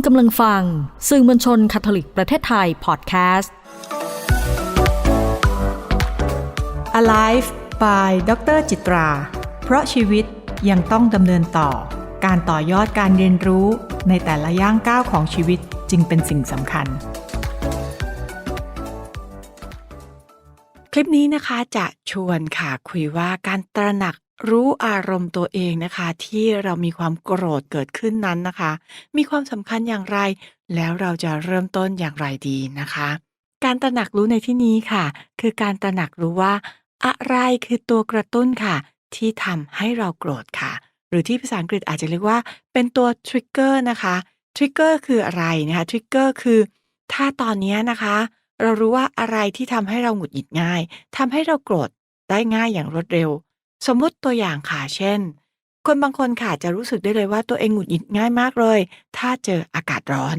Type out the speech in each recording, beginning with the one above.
คุณกำลังฟัง สื่อมวลชนคาทอลิกประเทศไทยพอดแคสต์ Alive by ดรจิตรา เพราะชีวิตยังต้องดำเนินต่อ การต่อยอดการเรียนรู้ในแต่ละย่างก้าวของชีวิตจึงเป็นสิ่งสำคัญ คลิปนี้นะคะจะชวนค่ะคุยว่าการตระหนัก รู้อารมณ์ตัวเองนะคะ ที่เรามีความโกรธเกิดขึ้นนั้นนะคะ มีความสำคัญอย่างไร แล้วเราจะเริ่มต้นอย่างไรดีนะคะ การตระหนักรู้ในที่นี้ค่ะ คือการตระหนักรู้ว่า อะไรคือตัวกระตุ้นค่ะ ที่ทำให้เราโกรธค่ะ หรือที่ภาษาอังกฤษอาจจะเรียกว่าเป็นตัวทริกเกอร์นะคะทริกเกอร์คืออะไรนะคะทริกเกอร์คือ ถ้าตอนนี้นะคะ เรารู้ว่าอะไรที่ทำให้เราหงุดหงิดง่ายทำให้เราโกรธได้ง่ายอย่างรวดเร็ว สมมติตัวอย่างค่ะ เช่น คนบางคนค่ะจะรู้สึกได้เลยว่าตัวเองหงุดหงิดง่ายมากเลย ถ้าเจออากาศร้อน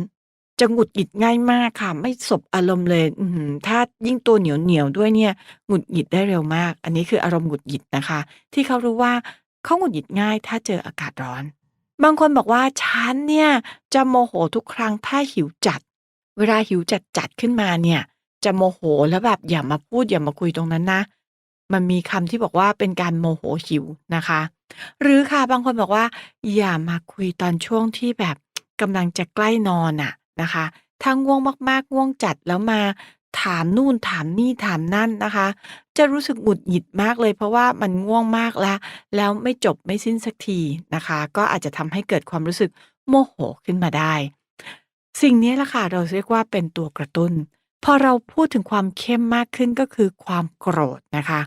จะหงุดหงิดง่ายมากค่ะ ไม่สบอารมณ์เลย อือหือถ้ายิ่งตัวเหนียวเหนียวด้วยเนี่ยหงุดหงิดได้เร็วมาก อันนี้คืออารมณ์หงุดหงิดนะคะ ที่เขารู้ว่าเขาหงุดหงิดง่าย ถ้าเจออากาศร้อน บางคนบอกว่าฉันเนี่ยจะโมโหทุกครั้งถ้าหิวจัด เวลาหิวจัดจัดขึ้นมาเนี่ย จะโมโหแล้วแบบอย่ามาพูดอย่ามาคุยตรงนั้นนะ มันมีคำที่บอกว่าเป็นการโมโหหิวนะคะ หรือค่ะบางคนบอกว่า อย่ามาคุยตอนช่วงที่แบบกำลังจะใกล้นอนอะนะคะถ้าง่วงมากๆง่วงจัดแล้วมาถามนู่นถามนี่ถามนั่นนะคะ จะรู้สึกหงุดหงิดมากเลย เพราะว่ามันง่วงมากแล้ว แล้วไม่จบไม่สิ้นสักทีนะคะ ก็อาจจะทำให้เกิดความรู้สึกโมโหขึ้นมาได้ สิ่งนี้ละค่ะเราเรียกว่าเป็นตัวกระตุ้น พอเราพูดถึงความเข้มมากขึ้นก็คือความโกรธนะคะ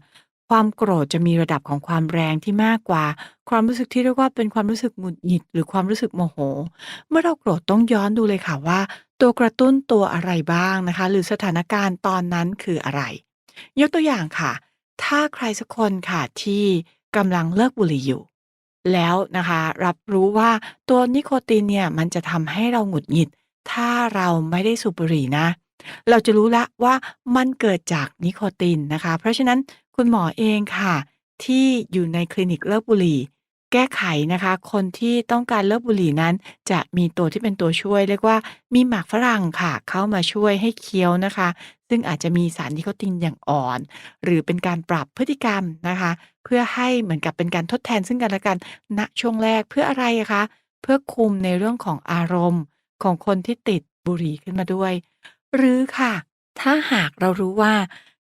ความโกรธจะมีระดับของความแรงที่มากกว่า ความรู้สึกที่เรียกว่าเป็นความรู้สึกหงุดหงิด หรือความรู้สึกโมโห เมื่อเราโกรธต้องย้อนดูเลยค่ะว่า ตัวกระตุ้นตัวอะไรบ้างนะคะ หรือสถานการณ์ตอนนั้นคืออะไร ยกตัวอย่างค่ะ ถ้าใครสักคนค่ะที่กำลังเลิกบุหรี่อยู่ แล้วนะคะรับรู้ว่าตัวนิโคตินเนี่ยมันจะทำให้เราหงุดหงิด ถ้าเราไม่ได้สูบบุหรี่นะ เราจะรู้ล้วว่ามันเกิดจากนิโคตินนะคะ เพราะฉะนั้นคุณหมอเองค่ะ ที่อยู่ในคลินิกเลิกบุหรี่ แก้ไขนะคะ คนที่ต้องการเลิกบุหรี่นั้น จะมีตัวที่เป็นตัวช่วย เรียกว่ามีหมากฝรั่งค่ะ เข้ามาช่วยให้เคี้ยวนะคะ ซึ่งอาจจะมีสารนิโคตินอย่างอ่อน หรือเป็นการปรับพฤติกรรมนะคะ เพื่อให้เหมือนกับเป็นการทดแทนซึ่งกันและกันณช่วงแรกเพื่ออะไระคะเพื่อคุมในเรื่องของอารมณ์ของคนที่ติดบุหรี่ขึ้นมาด้วย หรือค่ะ ถ้าหากเรารู้ว่า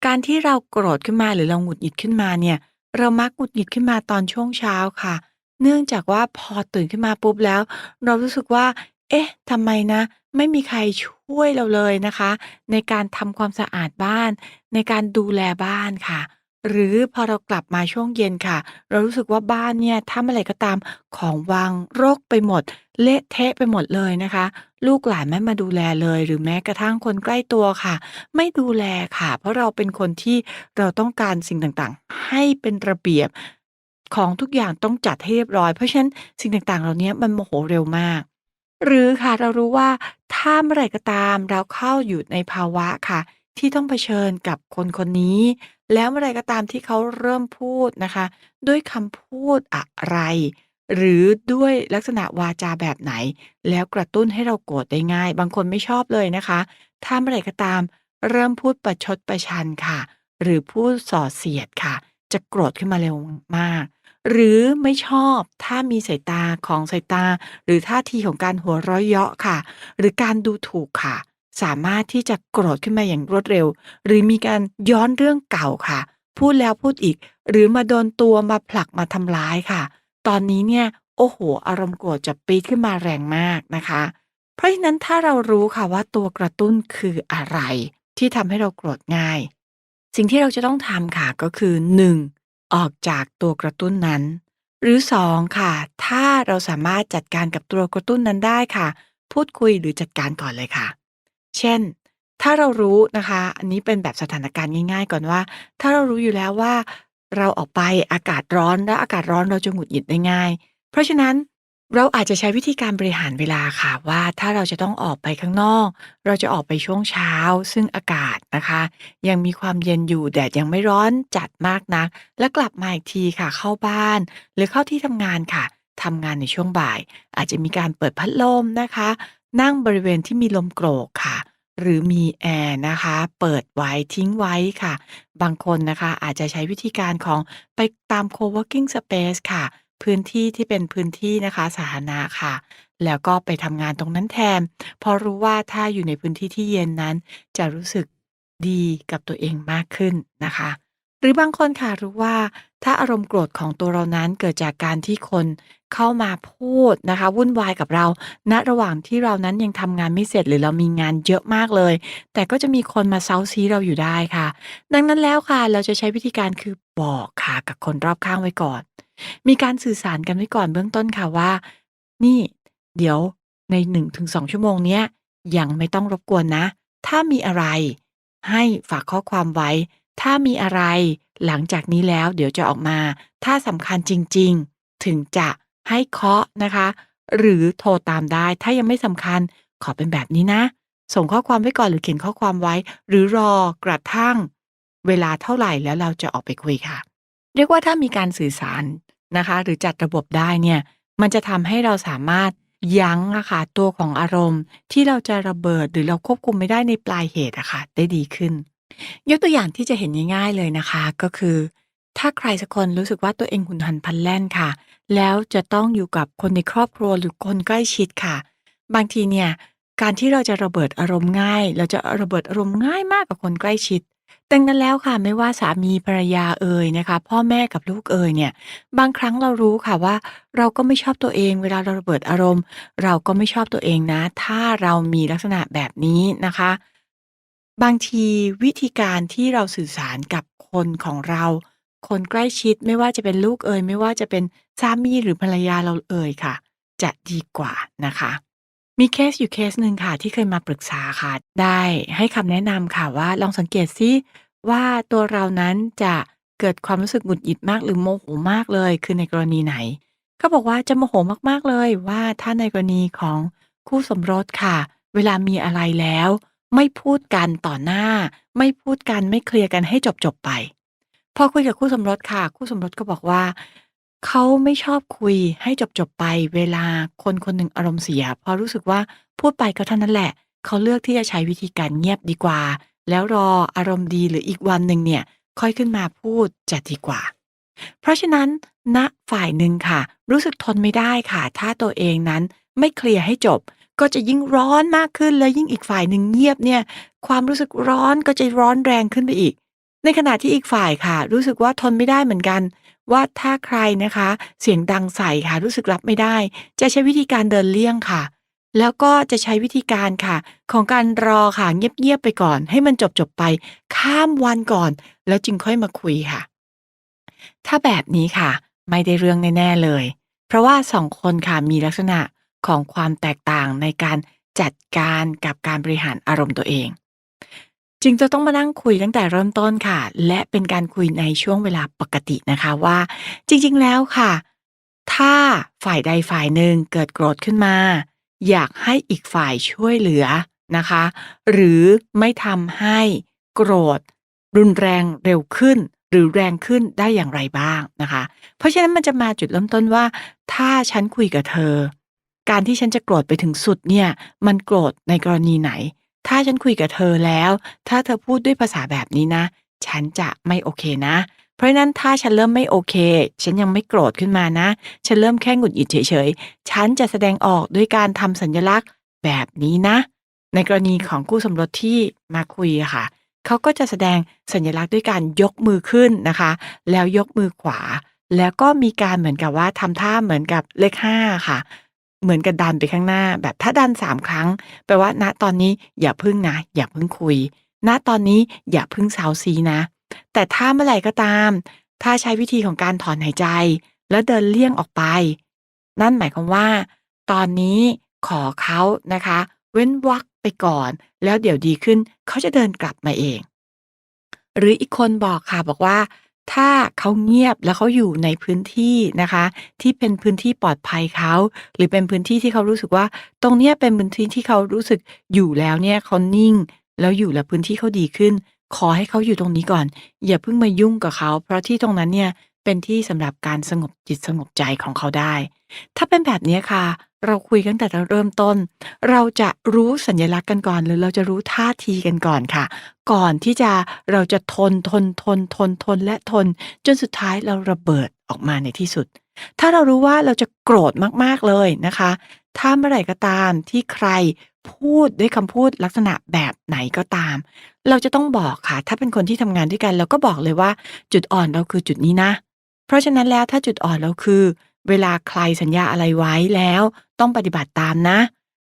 การที่เราโกรธขึ้นมาหรือเราหงุดหงิดขึ้นมาเนี่ย เรามักหงุดหงิดขึ้นมาตอนช่วงเช้าค่ะ เนื่องจากว่าพอตื่นขึ้นมาปุ๊บแล้ว เรารู้สึกว่า เอ๊ะทำไมนะ ไม่มีใครช่วยเราเลยนะคะ ในการทำความสะอาดบ้าน ในการดูแลบ้านค่ะ หรือพอเรากลับมาช่วงเย็นค่ะ เรารู้สึกว่าบ้านเนี่ยถ้าเมื่อไหร่ก็ตามของวางรกไปหมด เละเทะไปหมดเลยนะคะ ลูกหลานไม่มาดูแลเลย หรือแม้กระทั่งคนใกล้ตัวค่ะ ไม่ดูแลค่ะ เพราะเราเป็นคนที่เราต้องการสิ่งต่างๆ ให้เป็นระเบียบของทุกอย่างต้องจัดให้เรียบร้อย เพราะฉะนั้นสิ่งต่างๆ เหล่านี้มันโมโหเร็วมาก หรือค่ะเรารู้ว่าถ้าเมื่อไหร่ก็ตามเราเข้าอยู่ในภาวะค่ะ ที่ต้องเผชิญกับคนคนนี้ แล้วเมื่อไหร่ก็ตามที่เขาเริ่มพูดนะคะ ด้วยคำพูดอะไร หรือด้วยลักษณะวาจาแบบไหน แล้วกระตุ้นให้เราโกรธได้ง่าย บางคนไม่ชอบเลยนะคะถ้าเมื่อไหร่ก็ตาม เริ่มพูดประชดประชันค่ะ หรือพูดส่อเสียดค่ะ จะโกรธขึ้นมาเร็วมาก หรือไม่ชอบถ้ามีสายตาของสายตา หรือท่าทีของการหัวเราะเยาะค่ะ หรือการดูถูกค่ะ สามารถที่จะโกรธขึ้นมาอย่างรวดเร็ว หรือมีการย้อนเรื่องเก่าค่ะ พูดแล้วพูดอีก หรือมาโดนตัวมาผลักมาทำร้ายค่ะ ตอนนี้เนี่ย โอ้โห อารมณ์โกรธจะปีดขึ้นมาแรงมากนะคะ เพราะฉะนั้นถ้าเรารู้ค่ะว่าตัวกระตุ้นคืออะไร ที่ทำให้เราโกรธง่าย สิ่งที่เราจะต้องทำค่ะก็คือ 1. ออกจากตัวกระตุ้นนั้น หรือ 2. ค่ะ ถ้าเราสามารถจัดการกับตัวกระตุ้นนั้นได้ค่ะ พูดคุยหรือจัดการก่อนเลยค่ะ เช่น ถ้าเรารู้นะคะ อันนี้เป็นแบบสถานการณ์ง่าย ๆ ก่อนว่า ถ้าเรารู้อยู่แล้วว่า เราออกไปอากาศร้อนแล้วอากาศร้อนเราจะหงุดหงิดได้ง่าย เพราะฉะนั้นเราอาจจะใช้วิธีการบริหารเวลาค่ะว่าถ้าเราจะต้องออกไปข้างนอก เราจะออกไปช่วงเช้า ซึ่งอากาศนะคะ ยังมีความเย็นอยู่แดดยังไม่ร้อนจัดมากนัก แล้วกลับมาอีกทีค่ะเข้าบ้าน หรือเข้าที่ทำงานค่ะทำงานในช่วงบ่าย อาจจะมีการเปิดพัดลมนะคะ นั่งบริเวณที่มีลมโกรกค่ะ หรือมีแอร์นะคะ เปิดไว้ ทิ้งไว้ค่ะ บางคนนะคะอาจจะใช้วิธีการของไปตาม co-working space ค่ะ พื้นที่ที่เป็นพื้นที่นะคะสาธารณะค่ะ แล้วก็ไปทำงานตรงนั้นแทน เพราะรู้ว่าถ้าอยู่ในพื้นที่ที่เย็นนั้น จะรู้สึกดีกับตัวเองมากขึ้นนะคะ หรือบางคนค่ะรู้ว่า ถ้าอารมณ์โกรธของตัวเรานั้นเกิดจากการที่คนเข้ามาพูดนะคะ วุ่นวายกับเราณระหว่างที่เรานั้นยังทำงานไม่เสร็จหรือเรามีงานเยอะมากเลย แต่ก็จะมีคนมาเซาซี้เราอยู่ได้ค่ะ ดังนั้นแล้วค่ะเราจะใช้วิธีการคือบอกค่ะกับคนรอบข้างไว้ก่อน มีการสื่อสารกันไว้ก่อนเบื้องต้นค่ะว่า นี่ เดี๋ยวใน1-2ชั่วโมงเนี้ยยังไม่ต้องรบกวนนะ ถ้ามีอะไร ให้ฝากข้อความไว้ ถ้ามีอะไร หลังจากนี้แล้วเดี๋ยวจะออกมา ถ้าสำคัญจริง ๆ ถึงจะให้เคาะนะคะ หรือโทรตามได้ ถ้ายังไม่สำคัญขอเป็นแบบนี้นะ ส่งข้อความไว้ก่อนหรือเขียนข้อความไว้ หรือรอกระทั่ง เวลาเท่าไหร่แล้วเราจะออกไปคุยค่ะ เรียกว่าถ้ามีการสื่อสารนะคะ หรือจัดระบบได้เนี่ย มันจะทำให้เราสามารถยั้งอะค่ะตัวของอารมณ์ที่เราจะระเบิดหรือเราควบคุมไม่ได้ในปลายเหตุอะค่ะได้ดีขึ้น ยกตัวอย่างที่จะเห็นง่ายๆเลยนะคะ ก็คือ ถ้าใครสักคนรู้สึกว่าตัวเองหุนหันพลันแล่นค่ะ แล้วจะต้องอยู่กับคนในครอบครัวหรือคนใกล้ชิดค่ะ บางทีเนี่ยการที่เราจะระเบิดอารมณ์ง่าย เราจะระเบิดอารมณ์ง่ายมากกับคนใกล้ชิดดังนั้นแล้วค่ะไม่ว่าสามีภรรยาเอ่ยนะคะ พ่อแม่กับลูกเอ่ยเนี่ย บางครั้งเรารู้ค่ะว่า เราก็ไม่ชอบตัวเอง เวลาเราระเบิดอารมณ์ เราก็ไม่ชอบตัวเองนะ ถ้าเรามีลักษณะแบบนี้นะคะ บางทีวิธีการที่เราสื่อสารกับคนของเรา คนใกล้ชิดไม่ว่าจะเป็นลูกเอ่ยไม่ว่าจะเป็นสามีหรือภรรยาเราเอ่ยค่ะ จะดีกว่านะคะ มีเคสอยู่เคสหนึ่งค่ะ ที่เคยมาปรึกษาค่ะ ได้ให้คำแนะนำค่ะว่าลองสังเกตซิว่าตัวเรานั้นจะเกิดความรู้สึกหงุดหงิดมากหรือโมโหมากเลย คือในกรณีไหน เขาบอกว่าจะโมโหมากๆเลยว่าถ้าในกรณีของคู่สมรสค่ะ เวลามีอะไรแล้ว ไม่พูดกันต่อหน้า ไม่พูดกันไม่เคลียร์กันให้จบๆไป พอคุยกับคู่สมรสค่ะ คู่สมรสก็บอกว่า เขาไม่ชอบคุยให้จบๆไป เวลาคนคนหนึ่งอารมณ์เสียเพราะรู้สึกว่าพูดไปก็เท่านั้นแหละ เขาเลือกที่จะใช้วิธีการเงียบดีกว่า แล้วรออารมณ์ดีหรืออีกวันหนึ่งเนี่ย ค่อยขึ้นมาพูดจะดีกว่า เพราะฉะนั้นณฝ่ายหนึ่งค่ะ รู้สึกทนไม่ได้ค่ะ ถ้าตัวเองนั้นไม่เคลียร์ให้จบ ก็จะยิ่งร้อนมากขึ้นแล้วยิ่งอีกฝ่ายหนึ่งเงียบเนี่ย ความรู้สึกร้อนก็จะร้อนแรงขึ้นไปอีก ในขณะที่อีกฝ่ายค่ะ รู้สึกว่าทนไม่ได้เหมือนกัน ว่าถ้าใครนะคะ เสียงดังใส่ค่ะ รู้สึกรับไม่ได้ จะใช้วิธีการเดินเลี่ยงค่ะ แล้วก็จะใช้วิธีการค่ะ ของการรอค่ะเงียบๆไปก่อน ให้มันจบๆไป ข้ามวันก่อน แล้วจึงค่อยมาคุยค่ะ ถ้าแบบนี้ค่ะ ไม่ได้เรื่องแน่ๆเลย เพราะว่าสองคนค่ะมีลักษณะ ของความแตกต่างในการจัดการกับการบริหารอารมณ์ตัวเอง จึงจะต้องมานั่งคุยตั้งแต่เริ่มต้นค่ะ และเป็นการคุยในช่วงเวลาปกตินะคะว่า จริง ๆ แล้วค่ะ ถ้าฝ่ายใดฝ่ายหนึ่งเกิดโกรธขึ้นมา อยากให้อีกฝ่ายช่วยเหลือนะคะ หรือไม่ทำให้โกรธ รุนแรงเร็วขึ้น หรือแรงขึ้นได้อย่างไรบ้างนะคะ เพราะฉะนั้นมันจะมาจุดเริ่มต้นว่า ถ้าฉันคุยกับเธอ การที่ฉันจะโกรธไปถึงสุดเนี่ย มันโกรธในกรณีไหน ถ้าฉันคุยกับเธอแล้ว ถ้าเธอพูดด้วยภาษาแบบนี้นะ ฉันจะไม่โอเคนะ เพราะนั้นถ้าฉันเริ่มไม่โอเค ฉันยังไม่โกรธขึ้นมานะ ฉันเริ่มแค่หงุดหงิดเฉยๆ ฉันจะแสดงออกด้วยการทำสัญลักษณ์แบบนี้นะ ในกรณีของคู่สมรสที่มาคุยค่ะ เขาก็จะแสดงสัญลักษณ์ด้วยการยกมือขึ้นนะคะ แล้วยกมือขวา แล้วก็มีการเหมือนกับว่าทำท่าเหมือนกับเลขห้าค่ะ เหมือนกับดันไปข้างหน้า แบบถ้าดันสามครั้ง แปลว่า ณตอนนี้อย่าพึ่งนะ อย่าพึ่งคุย ณตอนนี้อย่าพึ่งเซาซีนะ แต่ถ้าเมื่อไหร่ก็ตาม ถ้าใช้วิธีของการถอนหายใจ แล้วเดินเลี่ยงออกไป นั่นหมายความว่า ตอนนี้ขอเขานะคะ เว้นวรรคไปก่อน แล้วเดี๋ยวดีขึ้นเขาจะเดินกลับมาเอง หรืออีกคนบอกค่ะบอกว่า ถ้าเขาเงียบแล้วเขาอยู่ในพื้นที่นะคะ ที่เป็นพื้นที่ปลอดภัยเขา หรือเป็นพื้นที่ที่เขารู้สึกว่า ตรงเนี้ยเป็นพื้นที่ที่เขารู้สึกอยู่แล้วเนี่ยเขานิ่ง แล้วอยู่แล้วพื้นที่เขาดีขึ้น ขอให้เขาอยู่ตรงนี้ก่อน อย่าเพิ่งมายุ่งกับเขา เพราะที่ตรงนั้นเนี่ยเป็นที่สำหรับการสงบจิตสงบใจของเขาได้ ถ้าเป็นแบบนี้ค่ะ เราคุยกันแต่เริ่มต้น เราจะรู้สัญลักษณ์กันก่อน หรือเราจะรู้ท่าทีกันก่อนค่ะ ก่อนที่จะเราจะทนทนทนทนทนและทน จนสุดท้ายเราระเบิดออกมาในที่สุด ถ้าเรารู้ว่าเราจะโกรธมากๆเลยนะคะ ถ้าเมื่อไหร่ก็ตามที่ใครพูดด้วยคำพูดลักษณะแบบไหนก็ตาม เราจะต้องบอกค่ะ ถ้าเป็นคนที่ทำงานด้วยกัน เราก็บอกเลยว่าจุดอ่อนเราคือจุดนี้นะ เพราะฉะนั้นแล้วถ้าจุดอ่อนเราคือ เวลาใครสัญญาอะไรไว้แล้ว ต้องปฏิบัติตามนะ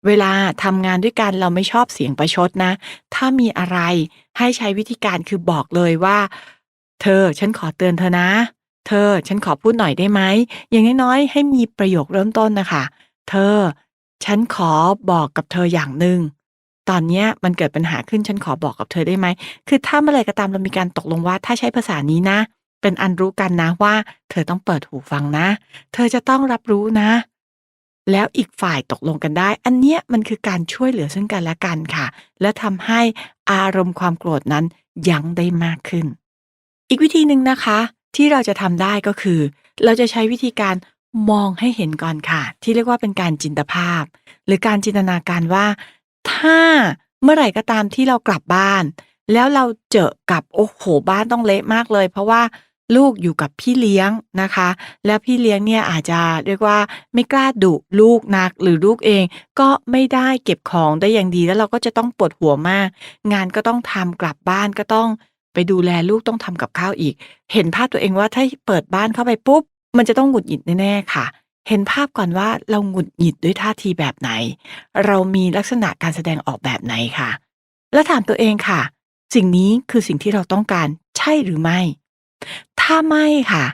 เวลาทำงานด้วยกันเราไม่ชอบเสียงประชดนะ ถ้ามีอะไรให้ใช้วิธีการคือบอกเลยว่า เธอฉันขอเตือนเธอนะ เธอฉันขอพูดหน่อยได้ไหม อย่างน้อยๆ ให้มีประโยคเริ่มต้นนะคะ เธอ ฉันขอบอกกับเธออย่างหนึ่งตอนเนี้ยมันเกิดปัญหาขึ้นฉันขอบอกกับเธอได้ไหม คือถ้าเมื่อไหรก็ตามเรามีการตกลงว่าถ้าใช้ภาษานี้นะ เป็นอันรู้กันนะว่า เธอต้องเปิดหูฟังนะ เธอจะต้องรับรู้นะ แล้วอีกฝ่ายตกลงกันได้ อันเนี้ยมันคือการช่วยเหลือซึ่งกันและกันค่ะ และทำให้อารมณ์ความโกรธนั้นยั้งได้มากขึ้น อีกวิธีหนึ่งนะคะ ที่เราจะทำได้ก็คือ เราจะใช้วิธีการมองให้เห็นก่อนค่ะ ที่เรียกว่าเป็นการจินตภาพ หรือการจินตนาการว่า ถ้าเมื่อไหร่ก็ตามที่เรากลับบ้าน แล้วเราเจอกับโอ้โหบ้านต้องเละมากเลย เพราะว่า ลูกอยู่กับพี่เลี้ยงนะคะ แล้วพี่เลี้ยงเนี่ยอาจจะเรียกว่าไม่กล้าดุลูกนัก หรือลูกเองก็ไม่ได้เก็บของได้อย่างดีแล้วเราก็จะต้องปวดหัวมาก งานก็ต้องทำกลับบ้านก็ต้องไปดูแลลูกต้องทำกับข้าวอีก เห็นภาพตัวเองว่าถ้าเปิดบ้านเข้าไปปุ๊บ มันจะต้องหงุดหงิดแน่ๆค่ะ เห็นภาพก่อนว่าเราหงุดหงิดด้วยท่าทีแบบไหน เรามีลักษณะการแสดงออกแบบไหนค่ะ แล้วถามตัวเองค่ะ สิ่งนี้คือสิ่งที่เราต้องการใช่หรือไม่ ถ้าไม่ค่ะ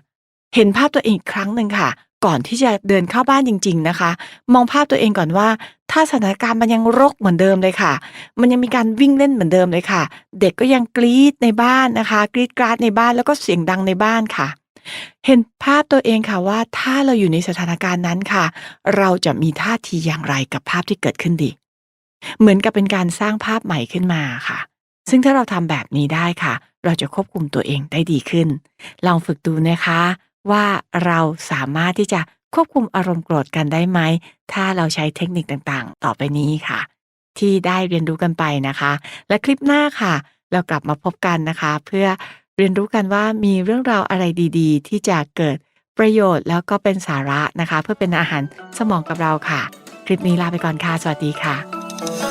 เห็นภาพตัวเองอีกครั้งหนึ่งค่ะ ก่อนที่จะเดินเข้าบ้านจริง ๆนะคะ มองภาพตัวเองก่อนว่า ถ้าสถานการณ์มันยังรกเหมือนเดิมเลยค่ะ มันยังมีการวิ่งเล่นเหมือนเดิมเลยค่ะ เด็กก็ยังกรีดในบ้านนะคะ กรีดกราดในบ้านแล้วก็เสียงดังในบ้านค่ะเห็นภาพตัวเองค่ะว่าถ้าเราอยู่ในสถานการณ์นั้นค่ะ เราจะมีท่าทีอย่างไรกับภาพที่เกิดขึ้นดี เหมือนกับเป็นการสร้างภาพใหม่ขึ้นมาค่ะ ซึ่งถ้าเราทำแบบนี้ได้ค่ะ เราจะควบคุมตัวเองได้ดีขึ้น ลองฝึกดูนะคะ ว่าเราสามารถที่จะควบคุมอารมณ์โกรธกันได้ไหม ถ้าเราใช้เทคนิคต่างๆ ต่อไปนี้ค่ะ ที่ได้เรียนรู้กันไปนะคะ และคลิปหน้าค่ะ เรากลับมาพบกันนะคะ เพื่อเรียนรู้กันว่ามีเรื่องราวอะไรดี ๆ ที่จะเกิดประโยชน์แล้วก็เป็นสาระนะคะ เพื่อเป็นอาหารสมองกับเราค่ะ คลิปนี้ลาไปก่อนค่ะ สวัสดีค่ะ